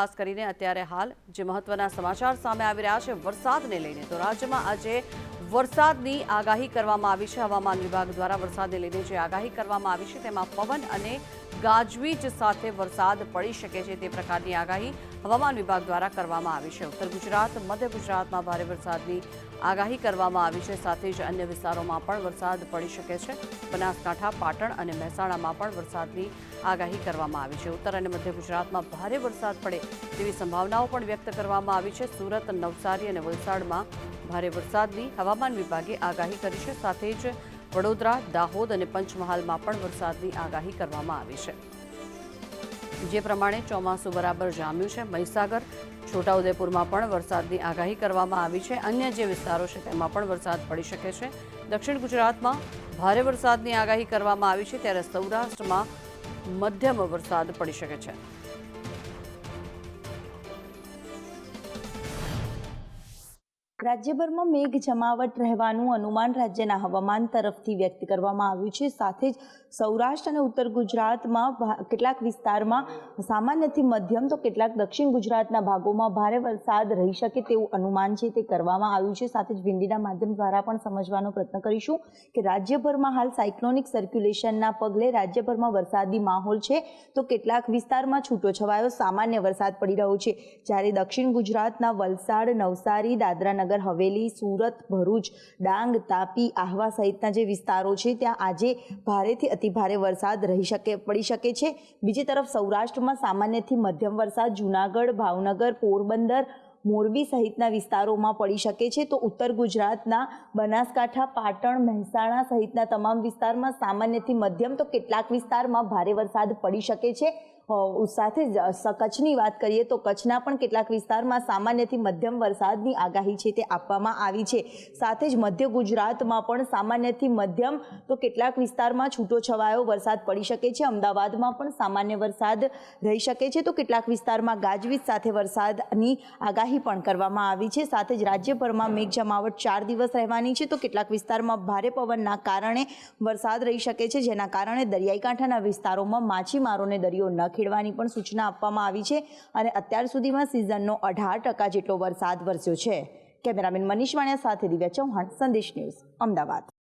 ખાસ કરીને અત્યારે હાલ જે મહત્વના સમાચાર સામે આવી રહ્યા છે વરસાદને લઈને. તો રાજ્યમાં આજે વરસાદની આગાહી કરવામાં આવી છે. હવામાન વિભાગ દ્વારા વરસાદને લઈને જે આગાહી કરવામાં આવી છે તેમાં પવન અને ગાજવીજ સાથે વરસાદ પડી શકે છે તે પ્રકારની આગાહી હવામાન વિભાગ દ્વારા કરવામાં આવી છે. ઉત્તર ગુજરાત, મધ્ય ગુજરાતમાં ભારે વરસાદની આગાહી કરવામાં આવી છે. સાથે જ અન્ય વિસ્તારોમાં પણ વરસાદ પડી શકે છે. બનાસકાંઠા, પાટણ અને મહેસાણામાં પણ વરસાદની આગાહી કરવામાં આવી છે. ઉત્તર અને મધ્ય ગુજરાતમાં ભારે વરસાદ પડે તેવી સંભાવનાઓ પણ વ્યક્ત કરવામાં આવી છે. સુરત, નવસારી અને વલસાડમાં ભારે વરસાદની હવામાન વિભાગે આગાહી કરી છે. સાથે જ વડોદરા, દાહોદ અને પંચમહાલમાં પણ વરસાદની આગાહી કરવામાં આવી છે. જે પ્રમાણે ચોમાસું બરાબર જામ્યું છે. મહીસાગર, છોટાઉદેપુરમાં પણ વરસાદની આગાહી કરવામાં આવી છે. અન્ય જે વિસ્તારો છે તેમાં પણ વરસાદ પડી શકે છે. દક્ષિણ ગુજરાતમાં ભારે વરસાદની આગાહી કરવામાં આવી છે. ત્યારે સૌરાષ્ટ્રમાં મધ્યમ વરસાદ પડી શકે છે. રાજ્યભરમાં મેઘ જમાવટ રહેવાનું અનુમાન રાજ્યના હવામાન તરફથી વ્યક્ત કરવામાં આવ્યું છે. સાથે જ સૌરાષ્ટ્ર અને ઉત્તર ગુજરાતમાં કેટલાક વિસ્તારમાં સામાન્યથી મધ્યમ તો કેટલાક દક્ષિણ ગુજરાતના ભાગોમાં ભારે વરસાદ રહી શકે તેવું અનુમાન છે તે કરવામાં આવ્યું છે. સાથે જ વિંડીના માધ્યમ દ્વારા પણ સમજવાનો પ્રયત્ન કરીશું કે રાજ્યભરમાં હાલ સાયક્લોનિક સર્ક્યુલેશનના પગલે રાજ્યભરમાં વરસાદી માહોલ છે તો કેટલાક વિસ્તારમાં છૂટોછવાયો સામાન્ય વરસાદ પડી રહ્યો છે. જ્યારે દક્ષિણ ગુજરાતના વલસાડ, નવસારી દાદરાનગર હવેલી, સુરત, ભરૂચ, ડાંગ, તાપી, આહવા સહિતના જે વિસ્તારો છે, ત્યાં આજે ભારેથી અતિભારે વરસાદ રહી શકે, પડી શકે છે. બીજી તરફ સૌરાષ્ટ્રમાં સામાન્યથી મધ્યમ વરસાદ જૂનાગઢ, ભાવનગર, પોરબંદર, મોરબી સહિતના વિસ્તારોમાં પડી શકે છે. તો ઉત્તર ગુજરાતના બનાસકાંઠા, પાટણ, મહેસાણા સહિતના તમામ વિસ્તારમાં સામાન્યથી મધ્યમ તો કેટલાક વિસ્તારમાં ભારે વરસાદ પડી શકે છે. સાથે જ કચ્છની વાત કરીએ તો કચ્છના પણ કેટલાક વિસ્તારમાં સામાન્યથી મધ્યમ વરસાદની આગાહી છે તે આપવામાં આવી છે. સાથે જ મધ્ય ગુજરાતમાં પણ સામાન્યથી મધ્યમ તો કેટલાક વિસ્તારમાં છૂટો છવાયો વરસાદ પડી શકે છે. અમદાવાદમાં પણ સામાન્ય વરસાદ રહી શકે છે. તો કેટલાક વિસ્તારમાં ગાજવીજ સાથે વરસાદની આગાહી પણ કરવામાં આવી છે. સાથે જ રાજ્યભરમાં મેઘ જમાવટ ચાર દિવસ રહેવાની છે. તો કેટલાક વિસ્તારમાં ભારે પવનના કારણે વરસાદ રહી શકે છે. જેના કારણે દરિયાઈ કાંઠાના વિસ્તારોમાં માછીમારોને દરિયો ન ખેડવાની પણ સૂચના આપવામાં આવી છે અને અત્યાર સુધીમાં સિઝનનો અઢાર ટકા જેટલો વરસાદ વરસ્યો છે. કેમેરામેન મનીષ વાણિયા સાથે દિવ્યા ચૌહાણ, સંદેશ ન્યૂઝ, અમદાવાદ.